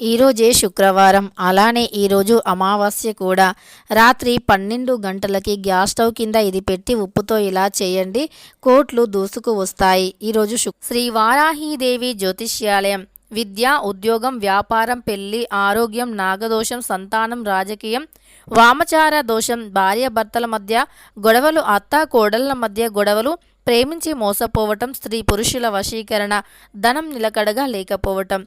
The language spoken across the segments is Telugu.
ఈరోజే శుక్రవారం. అలానే ఈరోజు అమావాస్య కూడా. రాత్రి పన్నెండు గంటలకి గ్యాస్ స్టవ్ కింద ఇది పెట్టి ఉప్పుతో ఇలా చేయండి. కోట్లు దూసుకు వస్తాయి. ఈరోజు శుక్ శ్రీ వారాహీదేవి జ్యోతిష్యాలయం. విద్య ఉద్యోగం వ్యాపారం పెళ్ళి ఆరోగ్యం నాగదోషం సంతానం రాజకీయం వామచార దోషం భార్యాభర్తల మధ్య గొడవలు అత్త కోడళ్ళ మధ్య గొడవలు ప్రేమించి మోసపోవటం స్త్రీ పురుషుల వశీకరణ ధనం నిలకడగా లేకపోవటం.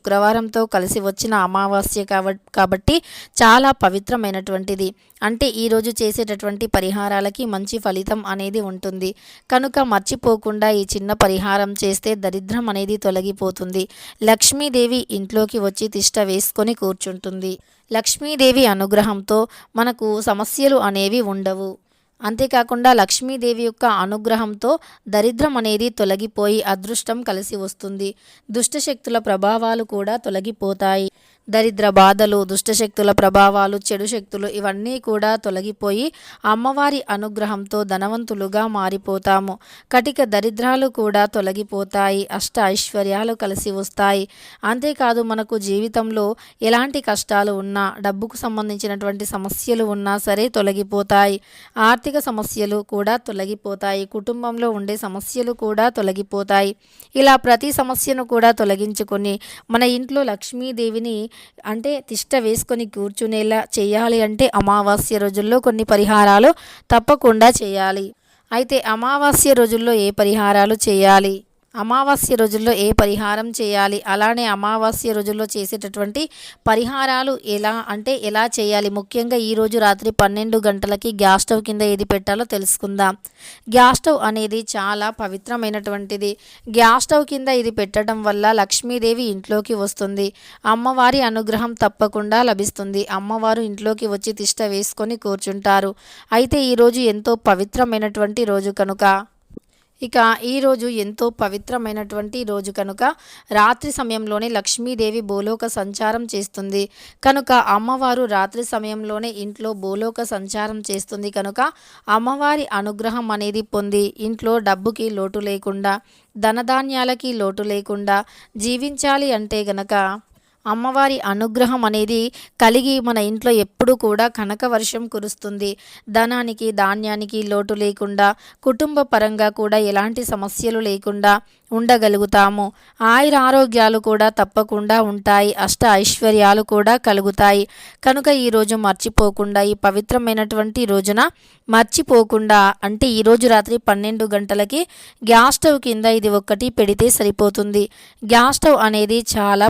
శుక్రవారంతో కలిసి వచ్చిన అమావాస్య కాబట్టి చాలా పవిత్రమైనటువంటిది. అంటే ఈరోజు చేసేటటువంటి పరిహారాలకి మంచి ఫలితం అనేది ఉంటుంది. కనుక మర్చిపోకుండా ఈ చిన్న పరిహారం చేస్తే దరిద్రం అనేది తొలగిపోతుంది. లక్ష్మీదేవి ఇంట్లోకి వచ్చి తిష్ట వేసుకొని కూర్చుంటుంది. లక్ష్మీదేవి అనుగ్రహంతో మనకు సమస్యలు అనేవి ఉండవు. అంతేకాకుండా లక్ష్మీదేవి యొక్క అనుగ్రహంతో దరిద్రం అనేది తొలగిపోయి అదృష్టం కలిసి వస్తుంది. దుష్టశక్తుల ప్రభావాలు కూడా తొలగిపోతాయి. దరిద్ర బాధలు దుష్టశక్తుల ప్రభావాలు చెడు శక్తులు ఇవన్నీ కూడా తొలగిపోయి అమ్మవారి అనుగ్రహంతో ధనవంతులుగా మారిపోతాము. కటిక దరిద్రాలు కూడా తొలగిపోతాయి. అష్ట ఐశ్వర్యాలు కలిసి వస్తాయి. అంతేకాదు మనకు జీవితంలో ఎలాంటి కష్టాలు ఉన్నా డబ్బుకు సంబంధించినటువంటి సమస్యలు ఉన్నా సరే తొలగిపోతాయి. ఆర్థిక సమస్యలు కూడా తొలగిపోతాయి. కుటుంబంలో ఉండే సమస్యలు కూడా తొలగిపోతాయి. ఇలా ప్రతి సమస్యను కూడా తొలగించుకొని మన ఇంట్లో లక్ష్మీదేవిని అంటే తిష్ట వేసుకొని కూర్చునేలా చేయాలి అంటే అమావాస్య రోజుల్లో కొన్ని పరిహారాలు తప్పకుండా చేయాలి. అయితే అమావాస్య రోజుల్లో ఏ పరిహారాలు చేయాలి? అమావాస్య రోజుల్లో ఏ పరిహారం చేయాలి? అలానే అమావాస్య రోజుల్లో చేసేటటువంటి పరిహారాలు ఎలా అంటే ఎలా చేయాలి? ముఖ్యంగా ఈరోజు రాత్రి పన్నెండు గంటలకి గ్యాస్ స్టవ్ కింద ఏది పెట్టాలో తెలుసుకుందాం. గ్యాస్ స్టవ్ అనేది చాలా పవిత్రమైనటువంటిది. గ్యాస్ స్టవ్ కింద ఇది పెట్టడం వల్ల లక్ష్మీదేవి ఇంట్లోకి వస్తుంది. అమ్మవారి అనుగ్రహం తప్పకుండా లభిస్తుంది. అమ్మవారు ఇంట్లోకి వచ్చి తిష్ట వేసుకొని కూర్చుంటారు. అయితే ఈరోజు ఎంతో పవిత్రమైనటువంటి రోజు కనుక. ఇక ఈరోజు ఎంతో పవిత్రమైనటువంటి రోజు కనుక. రాత్రి సమయంలోనే లక్ష్మీదేవి భూలోక సంచారం చేస్తుంది. కనుక అమ్మవారు రాత్రి సమయంలోనే ఇంట్లో భూలోక సంచారం చేస్తుంది కనుక అమ్మవారి అనుగ్రహం అనేది పొంది ఇంట్లో డబ్బుకి లోటు లేకుండా ధనధాన్యాలకి లోటు లేకుండా జీవించాలి అంటే గనక అమ్మవారి అనుగ్రహం అనేది కలిగి మన ఇంట్లో ఎప్పుడూ కూడా కనక వర్షం కురుస్తుంది. ధనానికి ధాన్యానికి లోటు లేకుండా కుటుంబ పరంగా కూడా ఎలాంటి సమస్యలు లేకుండా ఉండగలుగుతాము. ఆయుర ఆరోగ్యాలు కూడా తప్పకుండా ఉంటాయి. అష్ట ఐశ్వర్యాలు కూడా కలుగుతాయి. కనుక ఈరోజు మర్చిపోకుండా ఈ పవిత్రమైనటువంటి రోజున మర్చిపోకుండా అంటే ఈరోజు రాత్రి పన్నెండు గంటలకి గ్యాస్ స్టవ్ కింద ఇది ఒక్కటి పెడితే సరిపోతుంది. గ్యాస్ స్టవ్ అనేది చాలా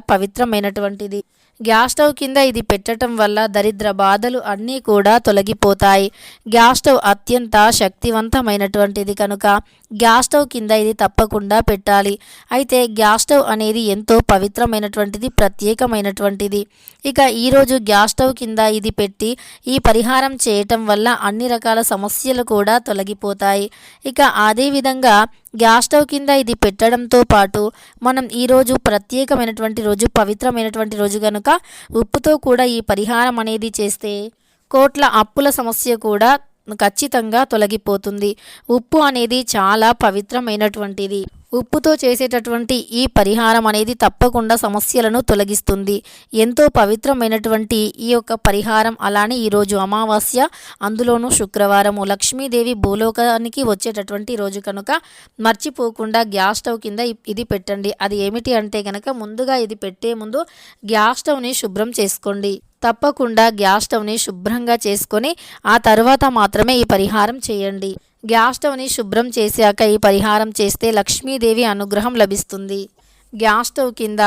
పవిత్రమైనటువంటిది గ్యాస్ స్టవ్ కింద ఇది పెట్టడం వల్ల దరిద్ర బాధలు అన్నీ కూడా తొలగిపోతాయి. గ్యాస్ స్టవ్ అత్యంత శక్తివంతమైనటువంటిది కనుక గ్యాస్ స్టవ్ కింద ఇది తప్పకుండా పెట్టాలి. అయితే గ్యాస్ స్టవ్ అనేది ఎంతో పవిత్రమైనటువంటిది ప్రత్యేకమైనటువంటిది. ఇక ఈరోజు గ్యాస్ స్టవ్ కింద ఇది పెట్టి ఈ పరిహారం చేయటం వల్ల అన్ని రకాల సమస్యలు కూడా తొలగిపోతాయి. ఇక అదేవిధంగా గ్యాస్ స్టవ్ కింద ఇది పెట్టడంతో పాటు మనం ఈరోజు ప్రత్యేకమైనటువంటి రోజు పవిత్రమైనటువంటి రోజు కనుక ఉప్పుతో కూడా ఈ పరిహారం అనేది చేస్తే కోట్ల అప్పుల సమస్య కూడా ఖచ్చితంగా తొలగిపోతుంది. ఉప్పు అనేది చాలా పవిత్రమైనటువంటిది. ఉప్పుతో చేసేటటువంటి ఈ పరిహారం అనేది తప్పకుండా సమస్యలను తొలగిస్తుంది. ఎంతో పవిత్రమైనటువంటి ఈ యొక్క పరిహారం అలానే ఈరోజు అమావాస్య అందులోనూ శుక్రవారము లక్ష్మీదేవి భూలోకానికి వచ్చేటటువంటి రోజు కనుక మర్చిపోకుండా గ్యాస్ స్టవ్ కింద ఇది పెట్టండి. అది ఏమిటి అంటే కనుక ముందుగా ఇది పెట్టే ముందు గ్యాస్ స్టవ్ని శుభ్రం చేసుకోండి. తప్పకుండా గ్యాస్ స్టవ్ని శుభ్రంగా చేసుకొని ఆ తర్వాత మాత్రమే ఈ పరిహారం చేయండి. గ్యాస్ స్టవ్ని శుభ్రం చేశాక ఈ పరిహారం చేస్తే లక్ష్మీదేవి అనుగ్రహం లభిస్తుంది. గ్యాస్ స్టవ్ కింద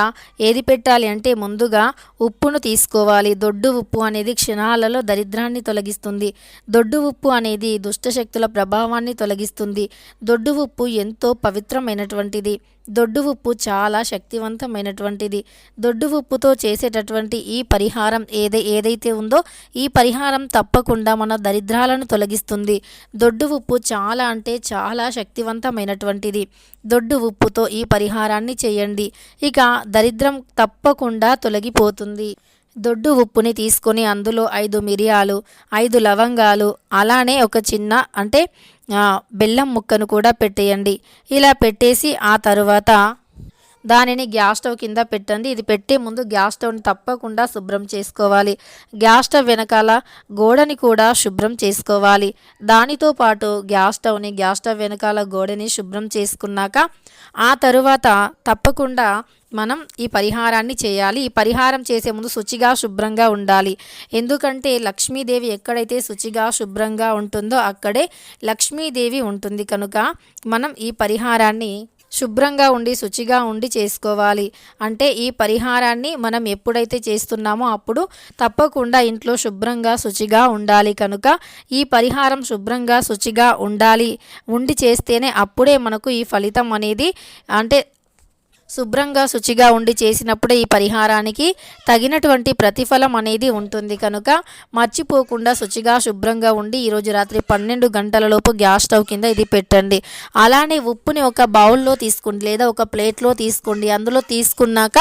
ఏది పెట్టాలి అంటే ముందుగా ఉప్పును తీసుకోవాలి. దొడ్డు ఉప్పు అనేది క్షణాలలో దరిద్రాన్ని తొలగిస్తుంది. దొడ్డు ఉప్పు అనేది దుష్టశక్తుల ప్రభావాన్ని తొలగిస్తుంది. దొడ్డు ఉప్పు ఎంతో పవిత్రమైనటువంటిది. దొడ్డు ఉప్పు చాలా శక్తివంతమైనటువంటిది. దొడ్డు ఉప్పుతో చేసేటటువంటి ఈ పరిహారం ఏదై ఏదైతే ఉందో ఈ పరిహారం తప్పకుండా మన దరిద్రాలను తొలగిస్తుంది. దొడ్డు ఉప్పు చాలా అంటే చాలా శక్తివంతమైనటువంటిది. దొడ్డు ఉప్పుతో ఈ పరిహారాన్ని చేయండి. ఇక దరిద్రం తప్పకుండా తొలగిపోతుంది. దొడ్డు ఉప్పుని తీసుకొని అందులో ఐదు మిరియాలు ఐదు లవంగాలు అలానే ఒక చిన్న అంటే బెల్లం ముక్కను కూడా పెట్టేయండి. ఇలా పెట్టేసి ఆ తరువాత దానిని గ్యాస్ స్టవ్ కింద పెట్టండి. ఇది పెట్టే ముందు గ్యాస్ స్టవ్ని తప్పకుండా శుభ్రం చేసుకోవాలి. గ్యాస్ స్టవ్ వెనకాల గోడని కూడా శుభ్రం చేసుకోవాలి. దానితో పాటు గ్యాస్ స్టవ్ని గ్యాస్ స్టవ్ వెనకాల గోడని శుభ్రం చేసుకున్నాక ఆ తరువాత తప్పకుండా మనం ఈ పరిహారాన్ని చేయాలి. ఈ పరిహారం చేసే ముందు శుచిగా శుభ్రంగా ఉండాలి. ఎందుకంటే లక్ష్మీదేవి ఎక్కడైతే శుచిగా శుభ్రంగా ఉంటుందో అక్కడే లక్ష్మీదేవి ఉంటుంది. కనుక మనం ఈ పరిహారాన్ని శుభ్రంగా ఉండి శుచిగా ఉండి చేసుకోవాలి. అంటే ఈ పరిహారాన్ని మనం ఎప్పుడైతే చేస్తున్నామో అప్పుడు తప్పకుండా ఇంట్లో శుభ్రంగా శుచిగా ఉండాలి. కనుక ఈ పరిహారం శుభ్రంగా శుచిగా ఉండాలి. ఉండి చేస్తేనే అప్పుడే మనకు ఈ ఫలితం అనేది అంటే శుభ్రంగా శుచిగా ఉండి చేసినప్పుడే ఈ పరిహారానికి తగినటువంటి ప్రతిఫలం అనేది ఉంటుంది. కనుక మర్చిపోకుండా శుచిగా శుభ్రంగా ఉండి ఈరోజు రాత్రి పన్నెండు గంటలలోపు గ్యాస్ స్టవ్ కింద ఇది పెట్టండి. అలానే ఉప్పుని ఒక బౌల్లో తీసుకోండి లేదా ఒక ప్లేట్లో తీసుకోండి. అందులో తీసుకున్నాక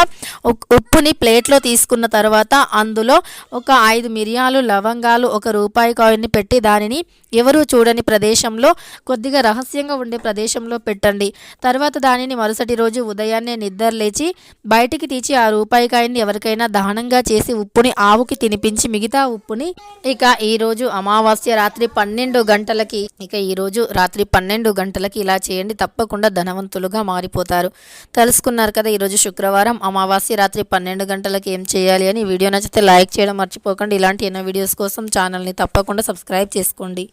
ఉప్పుని ప్లేట్లో తీసుకున్న తర్వాత అందులో ఒక ఐదు మిరియాలు లవంగాలు ఒక రూపాయి కాయిన్ని పెట్టి దానిని ఎవరు చూడని ప్రదేశంలో కొద్దిగా రహస్యంగా ఉండే ప్రదేశంలో పెట్టండి. తర్వాత దానిని మరుసటి రోజు ఉదయాన్నే నిద్ర లేచి బయటికి తీసి ఆ రూపాయి కాయని ఎవరికైనా దహనంగా చేసి ఉప్పుని ఆవుకి తినిపించి మిగతా ఉప్పుని ఇక ఈరోజు అమావాస్య రాత్రి పన్నెండు గంటలకి ఇక ఈరోజు రాత్రి పన్నెండు గంటలకి ఇలా చేయండి తప్పకుండా ధనవంతులుగా మారిపోతారు. తెలుసుకున్నారు కదా ఈరోజు శుక్రవారం అమావాస్య రాత్రి పన్నెండు గంటలకి ఏం చేయాలి అని. వీడియో నచ్చితే లైక్ చేయడం మర్చిపోకండి. ఇలాంటి ఎన్నో వీడియోస్ కోసం ఛానల్ని తప్పకుండా సబ్స్క్రైబ్ చేసుకోండి.